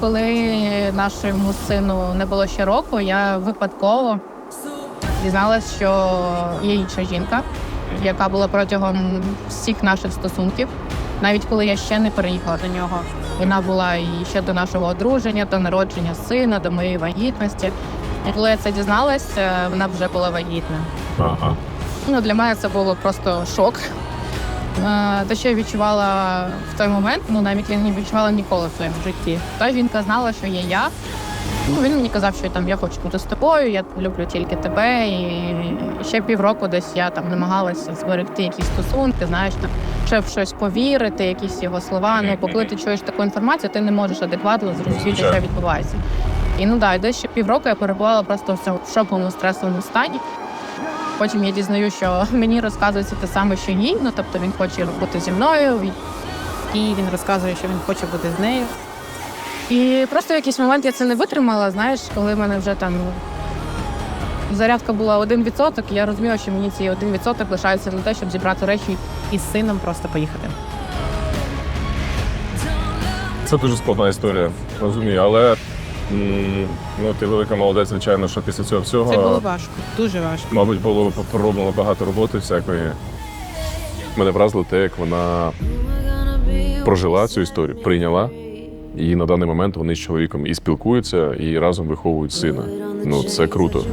коли нашому сину не було ще року, я випадково дізналась, що є інша жінка, яка була протягом всіх наших стосунків, навіть коли я ще не переїхала до нього. Вона була і ще до нашого одруження, до народження сина, до моєї вагітності. Коли я це дізналась, е, вона вже була вагітна. Ага. Ну, для мене це було просто шок. Е, Те, що я відчувала в той момент, ну навіть я не відчувала ніколи в своєму житті. Та жінка знала, що є я. Ну, він мені казав, що там я хочу бути з тобою, я люблю тільки тебе. І ще півроку десь я там намагалася зберегти якісь стосунки, знаєш, там ще в щось повірити, якісь його слова. Ну, коли ти чуєш таку інформацію, ти не можеш адекватно зрозуміти, що відбувається. І ну да, десь ще півроку я перебувала просто в цьому шоковому стресовому стані. Потім я дізнаю, що мені розказується те саме, що їй. Ну тобто він хоче бути зі мною. І він розказує, що він хоче бути з нею. І просто в якийсь момент я це не витримала. Знаєш, коли в мене вже там зарядка була 1%, я розуміла, що мені цей 1% лишається на те, щоб зібрати речі. І з сином просто поїхати. Це дуже складна історія, розумію, але м, ну, ти велика молодець, звичайно, що після цього всього, Це було важко, дуже важко. мабуть, було пророблено багато роботи всякої. Мене вразило те, як вона прожила цю історію, прийняла. І на даний момент вони з чоловіком і спілкуються, і разом виховують сина. Ну це круто.